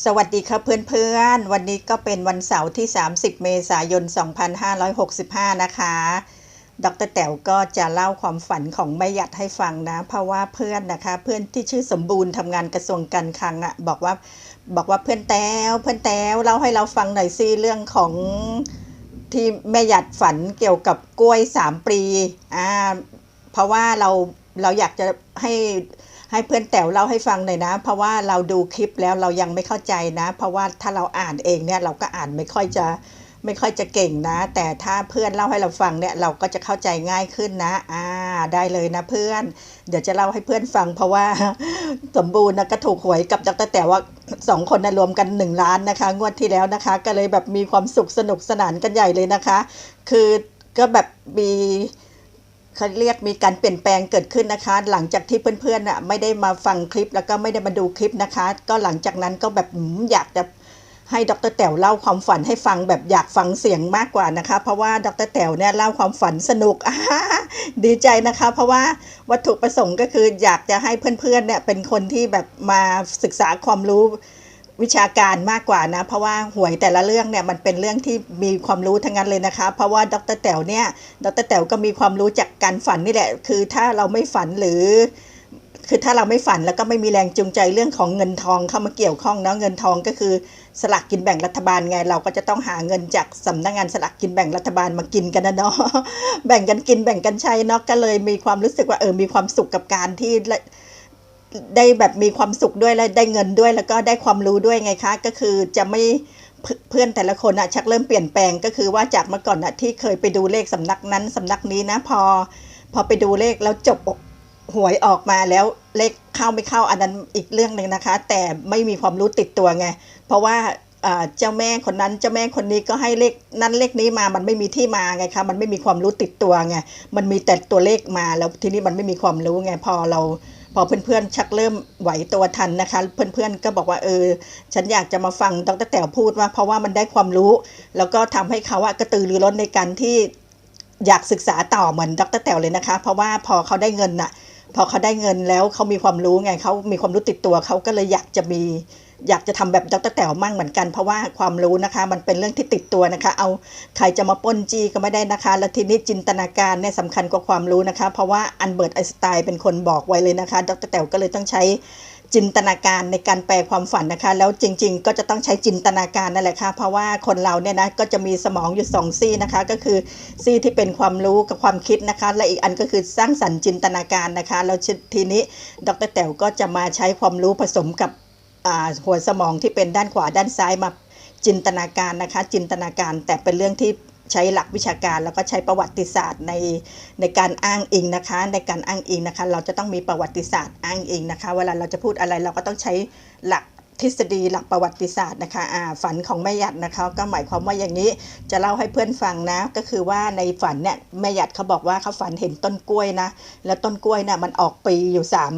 สวัสดีครับเพื่อนๆ วันนี้ก็เป็นวันเสาร์ที่ 30 เมษายน 2565 นะคะ ดรแต๋วก็จะเล่าความฝันของแม่หยัดให้ฟังนะ เพราะว่าเพื่อนนะคะ เพื่อนที่ชื่อสมบูรณ์ทำงานกระทรวงการคลังอะ่ะบอกว่าบอกว่าเพื่อนแต้วเพื่อนแต้วเล่าให้เราฟังหน่อยสิเรื่องของที่แม่หยัดฝันเกี่ยวกับกล้วยสามปีอ่าเพราะว่าเราเราอยากจะให้ ให้เพื่อนแต๋วเล่าให้ฟังหน่อยนะ เพราะว่าเราดูคลิปแล้วเรายังไม่เข้าใจนะ เพราะว่าถ้าเราอ่านเองเนี่ยเราก็อ่านไม่ค่อยจะไม่ค่อยจะเก่งนะ แต่ถ้าเพื่อนเล่าให้เราฟังเนี่ยเราก็จะเข้าใจง่ายขึ้นนะ อ่า ได้เลยนะเพื่อน เดี๋ยวจะเล่าให้เพื่อนฟัง เพราะว่าสมบูรณ์นะก็ถูกหวยกับดรแต่ว่าสองคนนะรวมกันหนึ่งล้านนะคะ งวดที่แล้วนะคะ ก็เลยแบบมีความสุขสนุกสนานกันใหญ่เลยนะคะ คือก็แบบมี เขาเรียกมีการเปลี่ยนแปลงเกิดขึ้นนะคะ หลังจากที่เพื่อนๆน่ะไม่ได้มาฟังคลิปแล้วก็ไม่ได้มาดูคลิปนะคะ ก็หลังจากนั้นก็แบบอืมอยากจะให้ดรแต๋วเล่าความฝันให้ฟังแบบอยากฟังเสียงมากกว่านะคะ เพราะว่าดรแต๋วเนี่ยเล่าความฝันสนุกดีใจนะคะ เพราะว่าวัตถุประสงค์ก็คืออยากจะให้เพื่อนๆเนี่ยเป็นคนที่แบบมาศึกษาความรู้ วิชาการมากกว่านะ เพราะว่าหวยแต่ละเรื่องเนี่ยมันเป็นเรื่องที่มีความรู้ทั้งนั้นเลยนะคะ เพราะว่าดรแต๋วเนี่ยดรแต๋วก็มีความรู้จากการฝันนี่แหละ คือถ้าเราไม่ฝันหรือ คือถ้าเราไม่ฝันแล้วก็ไม่มีแรงจูงใจเรื่องของเงินทองเข้ามาเกี่ยวข้องเนาะเงินทองก็คือสลากกินแบ่งรัฐบาลไง เราก็จะต้องหาเงินจากสำนักงานสลากกินแบ่งรัฐบาลมากินกันนะเนาะแบ่งกันกินแบ่งกันใช้เนาะก็เลยมีความรู้สึกว่าเออมีความสุขกับการที่ ได้แบบมีความสุขด้วยและได้เงินด้วย แล้วก็ได้ความรู้ด้วยไงคะ ก็คือจะไม่เพื่อนแต่ละคนอะชักเริ่มเปลี่ยนแปลงก็คือว่าจากเมื่อก่อนอะที่เคยไปดูเลขสำนักนั้นสำนักนี้นะพอ พอไปดูเลขแล้วจบหวยออกมาแล้วเลขเข้าไม่เข้าอันนั้นอีกเรื่องหนึ่งนะคะ แต่ไม่มีความรู้ติดตัวไง เพราะว่าอ่าเจ้าแม่คนนั้นเจ้าแม่คนนี้ก็ให้เลขนั้นเลขนี้มามันไม่มีที่มาไงคะมันไม่มีความรู้ติดตัวไงมันมีแต่ตัวเลขมาแล้วทีนี้มันไม่มีความรู้ไงพอเรา พอเพื่อนๆชักเริ่มไหวตัวทันนะคะ เพื่อนๆก็บอกว่าเออ ฉันอยากจะมาฟังดรแต๋วพูดว่า เพราะว่ามันได้ความรู้ แล้วก็ทำให้เขาอะกระตือรือร้นในการที่อยากศึกษาต่อเหมือนดรแต๋วเลยนะคะ เพราะว่าพอเขาได้เงินน่ะ พอเขาได้เงินแล้วเขามีความรู้ไงเขามีความรู้ติดตัวเขาก็เลยอยากจะมี อยากจะทำแบบดรแต๋วมั่งเหมือนกันเพราะว่าความรู้นะคะ มันเป็นเรื่องที่ติดตัวนะคะ เอาใครจะมาป้นจีก็ไม่ได้นะคะ แล้วทีนี้จินตนาการเนี่ยสำคัญกว่าความรู้นะคะ เพราะว่าอันเบิร์ตไอสไตน์เป็นคนบอกไว้เลยนะคะ ดรแต๋วก็เลยต้องใช้จินตนาการในการแปลความฝันนะคะ แล้วจริง ๆ ก็จะต้องใช้จินตนาการนั่นแหละค่ะ เพราะว่าคนเราเนี่ยนะก็จะมีสมองอยู่สองซี่นะคะ ก็คือซี่ที่เป็นความรู้กับความคิดนะคะ และอีกอันก็คือสร้างสรรค์จินตนาการนะคะแล้วทีนี้ดรแต๋วก็จะมาใช้ความรู้ผสมกับ หัวสมองที่เป็นด้านขวาด้านซ้ายมาจินตนาการนะคะ จินตนาการแต่เป็นเรื่องที่ใช้หลักวิชาการแล้วก็ใช้ประวัติศาสตร์ในในการอ้างอิงนะคะ ในการอ้างอิงนะคะ เราจะต้องมีประวัติศาสตร์อ้างอิงนะคะ เวลาเราจะพูดอะไรเราก็ต้องใช้หลักทฤษฎีหลักประวัติศาสตร์นะคะอ่าฝันของแม่หยัดนะคะ ก็หมายความว่าอย่างนี้จะเล่าให้เพื่อนฟังนะ ก็คือว่าในฝันเนี่ยแม่หยัดเขาบอกว่าเขาฝันเห็นต้นกล้วยนะ แล้วต้นกล้วยเนี่ยมันออกปีอยู่สาม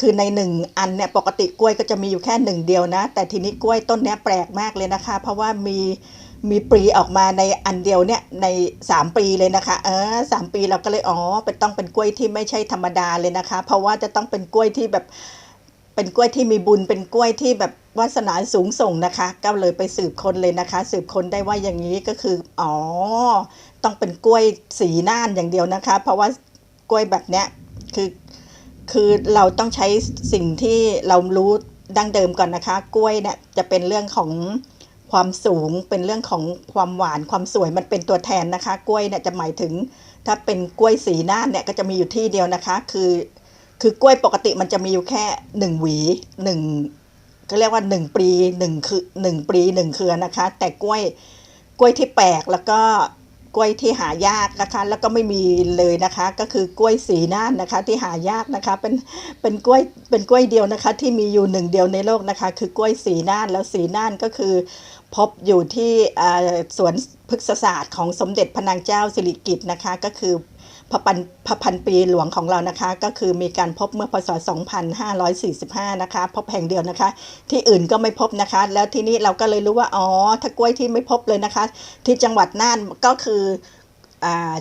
คือในหนึ่งอันเนี่ยปกติกล้วยก็จะมีอยู่แค่หนึ่งเดียวนะ แต่ทีนี้กล้วยต้นนี้แปลกมากเลยนะคะ เพราะว่ามีมีปลีออกมาในอันเดียวเนี่ยในสามปีเลยนะคะ เออสามปีเราก็เลยอ๋อเป็นต้องเป็นกล้วยที่ไม่ใช่ธรรมดาเลยนะคะ เพราะว่าจะต้องเป็นกล้วยที่แบบเป็นกล้วยที่มีบุญเป็นกล้วยที่แบบวาสนาสูงส่งนะคะ ก็เลยไปสืบคนเลยนะคะ สืบคนได้ว่าอย่างนี้ก็คืออ๋อต้องเป็นกล้วยสีน่านอย่างเดียวนะคะ เพราะว่ากล้วยแบบเนี้ยคือ คือเราต้องใช้สิ่งที่เรารู้ดั้งเดิมก่อนนะคะ กล้วยเนี่ยจะเป็นเรื่องของความสูงเป็นเรื่องของความหวานความสวยมันเป็นตัวแทนนะคะ กล้วยเนี่ยจะหมายถึง ถ้าเป็นกล้วยสีน่าเนี่ยก็จะมีอยู่ที่เดียวนะคะ คือ คือกล้วยปกติมันจะมีอยู่แค่หนึ่งหวีหนึ่งเขาเรียกว่าหนึ่งปลีหนึ่งคือหนึ่งปลีหนึ่งเครือนะคะ แต่กล้วยกล้วยที่แปลกแล้วก็ กล้วยที่หายากนะคะ แล้วก็ไม่มีเลยนะคะ ก็คือกล้วยสีน่านนะคะ ที่หายากนะคะ เป็นเป็นกล้วยเป็นกล้วยเดียวนะคะ ที่มีอยู่หนึ่งเดียวในโลกนะคะ คือกล้วยสีน่านแล้วสีน่านก็คือพบอยู่ที่สวนพฤกษศาสตร์ของสมเด็จพระนางเจ้าสิริกิติ์นะคะ ก็คือ พระปันพระพันปีหลวงของเรานะคะ ก็คือมีการพบเมื่อพศ 2545 นะคะ พบแห่งเดียวนะคะ ที่อื่นก็ไม่พบนะคะ แล้วที่นี้เราก็เลยรู้ว่าอ๋อถ้ากล้วยที่ไม่พบเลยนะคะ ที่จังหวัดน่านก็คือ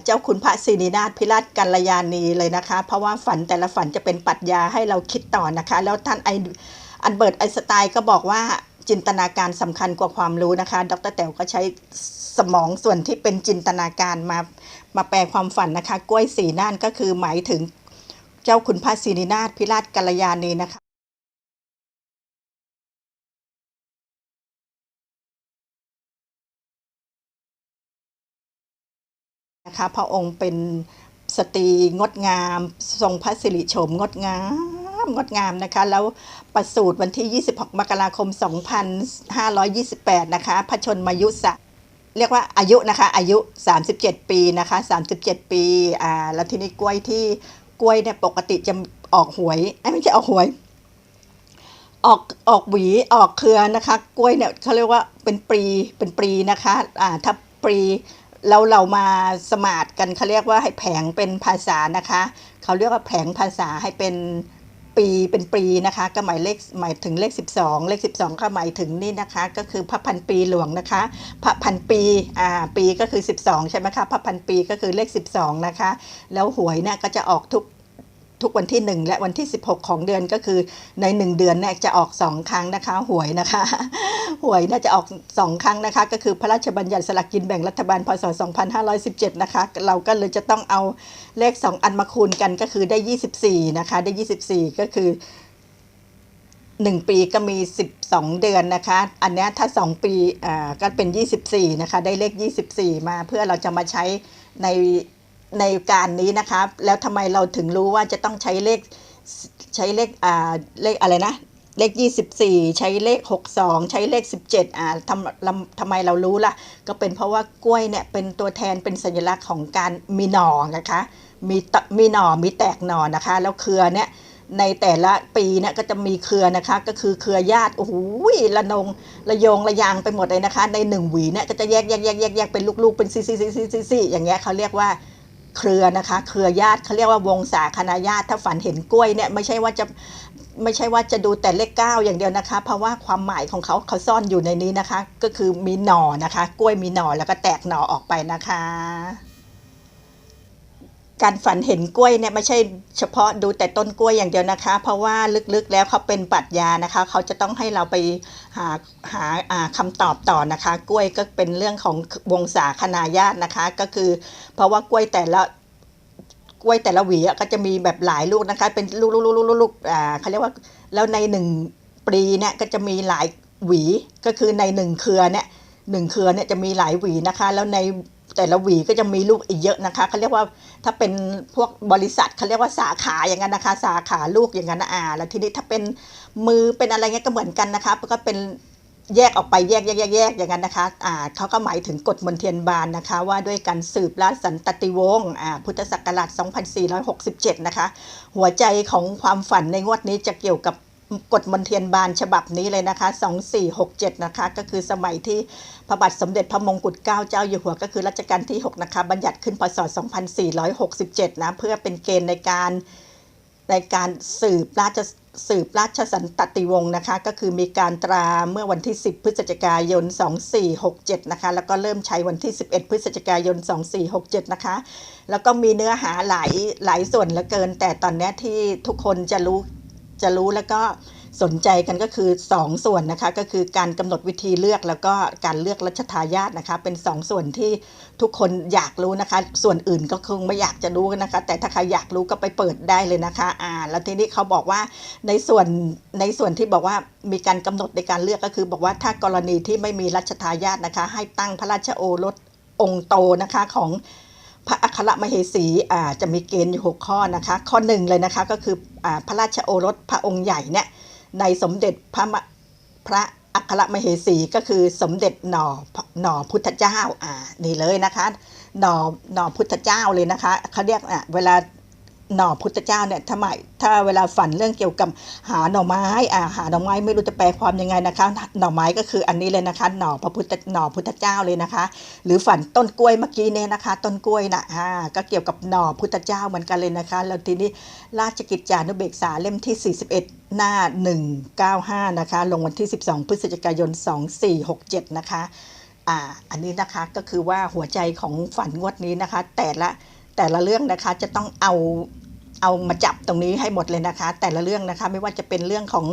เจ้าคุณพระศรีนินาถพิราชกัลยาณีเลยนะคะ เพราะว่าฝันแต่ละฝันจะเป็นปรัชญาให้เราคิดต่อนะคะ แล้วท่านไออันเบิร์ตไอสไตน์ก็บอกว่า จินตนาการสำคัญกว่าความรู้นะคะ ดรแต๋วก็ใช้สมองส่วนที่เป็นจินตนาการมามาแปลความฝันนะคะ กล้วยสีน่านก็คือหมายถึงเจ้าคุณพระศรีนินาถพิราชกัลยาณีนะคะนะคะพระองค์เป็นสตรีงดงาม ทรงพระสิริโฉมงดงาม งดงามนะคะ แล้วประสูติวันที่ 26 มกราคม 2528 นะคะพระชนมายุสะเรียกว่าอายุนะคะ อายุ 37 ปีนะคะ 37 ปีอ่าแล้วทีนี้กล้วยที่กล้วยเนี่ยปกติจะออกหวยไม่ใช่ออกหวย ออกออกหวีออกเครือนะคะ กล้วยเนี่ยเขาเรียกว่าเป็นปรีเป็นปรีนะคะอ่าถ้าปรีแล้วเรามาสมาร์ทกันเขาเรียกว่าให้แผงเป็นภาษานะคะ เขาเรียกว่าแผงภาษาให้เป็น ปีเป็นปีนะคะ ก็หมายเลขหมายถึงเลข 12 เลข 12 ก็หมายถึงนี่นะคะ ก็คือพระพันปีหลวงนะคะ พระพันปีอ่าปีก็คือ 12 ใช่ไหมคะพระพันปีก็คือเลข 12 นะคะ แล้วหวยเนี่ยก็จะออกทุก ทุกวันที่ 1 และวันที่ 16 ของเดือนก็คือใน 1 เดือนเนี่ยจะออก 2 ครั้งนะคะ หวยนะคะ หวยน่าจะออก 2 ครั้งนะคะ ก็คือพระราชบัญญัติสลากกินแบ่งรัฐบาลพศ 2517 นะคะ เราก็เลยจะต้องเอาเลข 2 อันมาคูณกันก็คือได้ 24 นะคะ ได้ 24 ก็คือ1ปีก็มี 12 เดือนนะคะ อันนี้ถ้า 2 ปีอ่าก็เป็น 24 นะคะ ได้เลข 24 มาเพื่อเราจะมาใช้ใน ในการนี้นะคะแล้วทำไมเราถึงรู้ว่าจะต้องใช้เลขใช้เลขอ่าเลขอะไรนะเลข 24 ใช้เลข 62 ใช้เลข 17อ่าทำลำทำไมเรารู้ล่ะ ก็เป็นเพราะว่ากล้วยเนี่ยเป็นตัวแทนเป็นสัญลักษณ์ของการมีหน่อนะคะมีมีหน่อมีแตกหน่อนะคะ แล้วเครือเนี่ยในแต่ละปีเนี่ยก็จะมีเครือนะคะ ก็คือเครือญาติโอ้โหระนงระยงระยางไปหมดเลยนะคะ ในหนึ่งหวีเนี่ยก็จะแยกแยกแยกแยกแยกเป็นลูกๆเป็นซี่ซี่ซี่ซี่ซี่ซี่อย่างเงี้ยเขาเรียกว่า เครือนะคะ เครือญาติเขาเรียกว่าวงศาคณะญาติถ้าฝันเห็นกล้วยเนี่ยไม่ใช่ว่าจะไม่ใช่ว่าจะดูแต่เลขเก้าอย่างเดียวนะคะ เพราะว่าความหมายของเขาเขาซ่อนอยู่ในนี้นะคะ ก็คือมีหน่อนะคะ กล้วยมีหน่อแล้วก็แตกหน่อออกไปนะคะ การฝันเห็นกล้วยเนี่ยไม่ใช่เฉพาะดูแต่ต้นกล้วยอย่างเดียวนะคะ เพราะว่าลึกๆแล้วเขาเป็นปรัชญานะคะ เขาจะต้องให้เราไปหาหาาคำตอบต่อนะคะ กล้วยก็เป็นเรื่องของวงศาคณาญาตินะคะ ก็คือ เพราะว่ากล้วยแต่ละกล้วยแต่ละหวีก็จะมีแบบหลายลูกนะคะ เป็นลูกๆๆๆๆอ่าเขาเรียกว่าแล้วในหนึ่งปลีเนี่ยก็จะมีหลายหวีก็คือในหนึ่งเครือเนี่ยหนึ่งเครือเนี่ยจะมีหลายหวีนะคะ แล้วใน แต่ละหวีก็จะมีลูกอีกเยอะนะคะเขาเรียกว่าถ้าเป็นพวกบริษัทเขาเรียกว่าสาขาอย่างนั้นนะคะ สาขาลูกอย่างนั้นนะอ่าแล้วทีนี้ถ้าเป็นมือเป็นอะไรเงี้ยก็เหมือนกันนะคะก็เป็นแยกออกไปแยกแยกแยกแยกอย่างนั้นนะคะอ่าเขาก็หมายถึงกฎมนเทียนบานนะคะ ว่าด้วยการสืบราชสันตติวงศ์อ่าพุทธศักราช 2467 นะคะ หัวใจของความฝันในงวดนี้จะเกี่ยวกับ กฎมนเทียนบานฉบับนี้เลยนะคะ 2467 นะคะ ก็คือสมัยที่พระบาทสมเด็จพระมงกุฎเกล้าเจ้าอยู่หัวก็คือรัชกาลที่ 6 นะคะ บัญญัติขึ้นพศ 2467 นะ เพื่อเป็นเกณฑ์ในการในการสืบราชสืบราชสันตติวงศ์นะคะ ก็คือมีการตราเมื่อวันที่ 10 พฤศจิกายน 2467 นะคะ แล้วก็เริ่มใช้วันที่ 11 พฤศจิกายน 2467 นะคะ แล้วก็มีเนื้อหาหลายหลายส่วนเหลือเกิน แต่ตอนนี้ที่ทุกคนจะรู้ จะรู้แล้วก็สนใจกันก็คือ 2 ส่วนนะคะก็คือการกำหนดวิธีเลือกแล้วก็การเลือกรัชทายาทนะคะ เป็น 2 ส่วนที่ทุกคนอยากรู้นะคะ ส่วนอื่นก็คงไม่อยากจะรู้นะคะ แต่ถ้าใครอยากรู้ก็ไปเปิดได้เลยนะคะอ่าแล้วทีนี้เขาบอกว่าในส่วนในส่วนที่บอกว่ามีการกำหนดในการเลือกก็คือ บอกว่าถ้ากรณีที่ไม่มีรัชทายาทนะคะ ให้ตั้งพระราชโอรสองค์โตนะคะของ พระอัครมเหสีจะมีเกณฑ์อยู่6ข้อนะคะ ข้อหนึ่งเลยนะคะก็คืออพระราชโอรสพระองค์ใหญ่เนี่ยในสมเด็จพระมะพระอัครมเหสีก็คือสมเด็จหน่อหน่อพุทธเจ้าอ่านี่เลยนะคะหน่อหน่อพุทธเจ้าเลยนะคะเขาเรียกอะเวลา หน่อพุทธเจ้าเนี่ยถ้าหมถ้าเวลาฝันเรื่องเกี่ยวกับหาหน่อไม้อ่าหาหน่อไม้ไม่รู้จะแปลความยังไงนะคะ หน่อไม้ก็คืออันนี้เลยนะคะ หน่อพระพุทธหน่อพุทธเจ้าเลยนะคะ หรือฝันต้นกล้วยเมื่อกี้เนี่ยนะคะ ต้นกล้วยนะอ่าก็เกี่ยวกับหน่อพุทธเจ้าเหมือนกันเลยนะคะ แล้วทีนี้ราชกิจจานุเบกษาเล่มที่ 41 หน้า 195 นะคะ ลงวันที่ 12 พฤศจิกายน 2467 นะคะอ่าอันนี้นะคะก็คือว่าหัวใจของฝันงวดนี้นะคะ แต่ละแต่ละเรื่องนะคะจะต้องเอา เอามาจับตรงนี้ให้หมดเลยนะคะ แต่ละเรื่องนะคะไม่ว่าจะเป็นเรื่องของ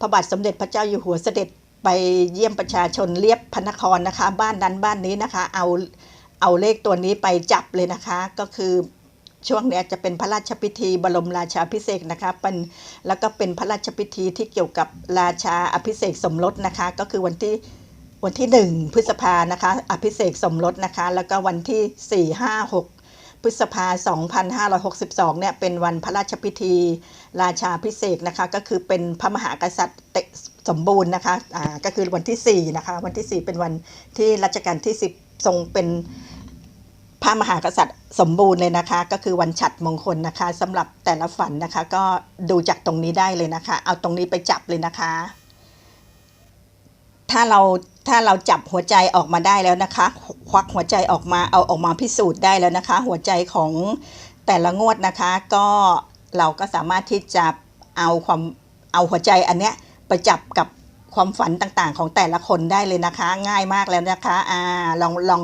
พระบาทสมเด็จพระเจ้าอยู่หัวเสด็จไปเยี่ยมประชาชนเรียบพระนครนะคะ บ้านนั้นบ้านนี้นะคะ เอาเอาเลขตัวนี้ไปจับเลยนะคะ ก็คือช่วงนี้จะเป็นพระราชพิธีบรมราชาภิเศษนะคะเป็นแล้วก็เป็นพระราชพิธีที่เกี่ยวกับราชาอภิเษกสมรสนะคะ ก็คือวันที่วันที่ 1 พฤษภานะคะ อภิเษกสมรสนะคะ แล้วก็วันที่ 4 5 6 พฤษภา 2562 เนี่ย เป็นวันพระราชพิธี ราชาพิเศษนะคะ ก็คือเป็นพระมหากษัตริย์เตสมบูรณ์นะคะ อ่า ก็คือวันที่ 4 นะคะ วันที่ 4 เป็นวันที่รัชกาลที่ 10 ทรงเป็นพระมหากษัตริย์สมบูรณ์เลยนะคะ ก็คือวันฉัตรมงคลนะคะสำหรับแต่ละฝันนะคะ ก็ดูจากตรงนี้ได้เลยนะคะ เอาตรงนี้ไปจับเลยนะคะ ถ้าเราถ้าเราจับหัวใจออกมาได้แล้วนะคะ ควักหัวใจออกมาเอาออกมาพิสูจน์ได้แล้วนะคะ หัวใจของแต่ละงวดนะคะ ก็เราก็สามารถที่จะเอาความเอาหัวใจอันเนี้ยไปจับกับความฝันต่างๆ ของแต่ละคนได้เลยนะคะ ง่ายมากแล้วนะคะอ่าลองลอง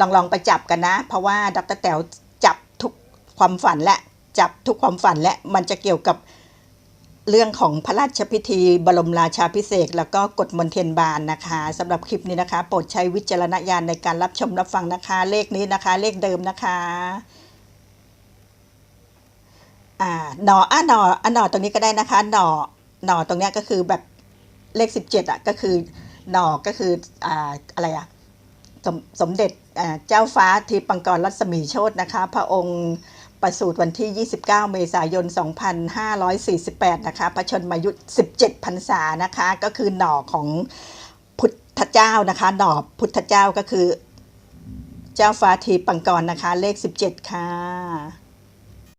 ลองลองไปจับกันนะ เพราะว่าดรแต๋วจับทุกความฝันและจับทุกความฝันและมันจะเกี่ยวกับ เรื่องของพระราชพิธี บรมราชาพิเศษแล้วก็กฎมนเทียนบานนะคะสำหรับคลิปนี้นะคะ โปรดใช้วิจารณญาณในการรับชมรับฟังนะคะ เลขนี้นะคะ เลขเดิมนะคะอ่าหนออะหนออะหนอตรงนี้ก็ได้นะคะหนอหนอตรงเนี้ยก็คือแบบเลขสิบเจ็ดอะก็คือหนอก็คืออ่าอะไรอะสมสมเด็จอ่าเจ้าฟ้าทีปังกรรัศมีโชตนะคะ พระองค์ ประสูติวันที่ 29 เมษายน 2548 นะคะพระชนมายุ17พรรษานะคะ ก็คือหน่อของพุทธเจ้านะคะ หน่อพุทธเจ้าก็คือ เจ้าฟ้าทีปังกรนะคะ เลข 17 ค่ะ